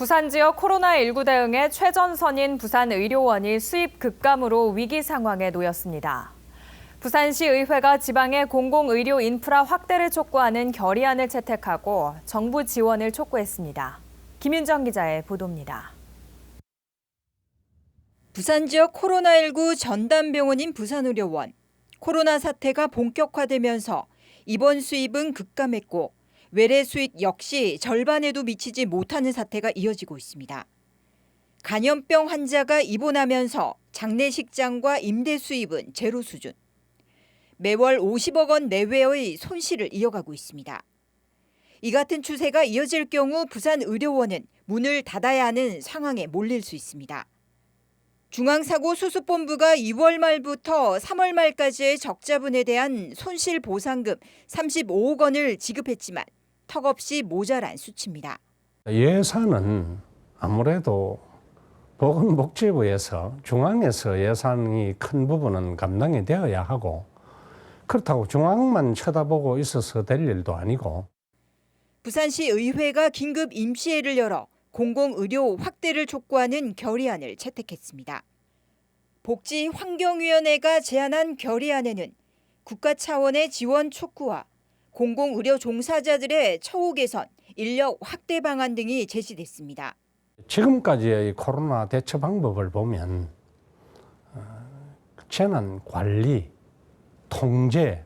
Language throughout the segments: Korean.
부산 지역 코로나19 대응에 최전선인 부산 의료원이 수입 급감으로 위기 상황에 놓였습니다. 부산시 의회가 지방의 공공의료 인프라 확대를 촉구하는 결의안을 채택하고 정부 지원을 촉구했습니다. 김윤정 기자의 보도입니다. 부산 지역 코로나19 전담병원인 부산의료원. 코로나 사태가 본격화되면서 입원 수입은 급감했고 외래 수입 역시 절반에도 미치지 못하는 사태가 이어지고 있습니다. 간염병 환자가 입원하면서 장례식장과 임대 수입은 제로 수준. 매월 50억 원 내외의 손실을 이어가고 있습니다. 이 같은 추세가 이어질 경우 부산 의료원은 문을 닫아야 하는 상황에 몰릴 수 있습니다. 중앙사고수습본부가 2월 말부터 3월 말까지의 적자분에 대한 손실 보상금 35억 원을 지급했지만 턱없이 모자란 수치입니다. 예산은 아무래도 보건복지부에서 중앙에서 예산이 큰 부분은 감당이 되어야 하고 그렇다고 중앙만 쳐다보고 있어서 될 일도 아니고 부산시 의회가 긴급 임시회를 열어 공공의료 확대를 촉구하는 결의안을 채택했습니다. 복지환경위원회가 제안한 결의안에는 국가 차원의 지원 촉구와 공공의료 종사자들의 처우 개선, 인력 확대 방안 등이 제시됐습니다. 지금까지의 코로나 대처 방법을 보면 어, 재난 관리, 통제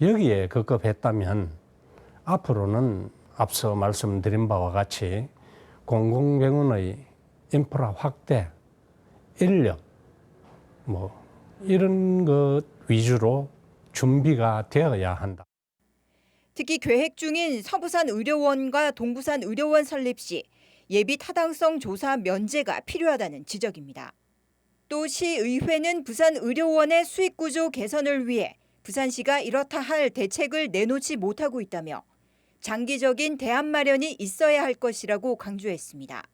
여기에 급급했다면 앞으로는 앞서 말씀드린 바와 같이 공공병원의 인프라 확대, 인력 뭐 이런 것 위주로 준비가 되어야 한다. 특히 계획 중인 서부산 의료원과 동부산 의료원 설립 시 예비 타당성 조사 면제가 필요하다는 지적입니다. 또 시의회는 부산 의료원의 수익 구조 개선을 위해 부산시가 이렇다 할 대책을 내놓지 못하고 있다며 장기적인 대안 마련이 있어야 할 것이라고 강조했습니다.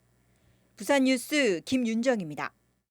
부산 뉴스 김윤정입니다.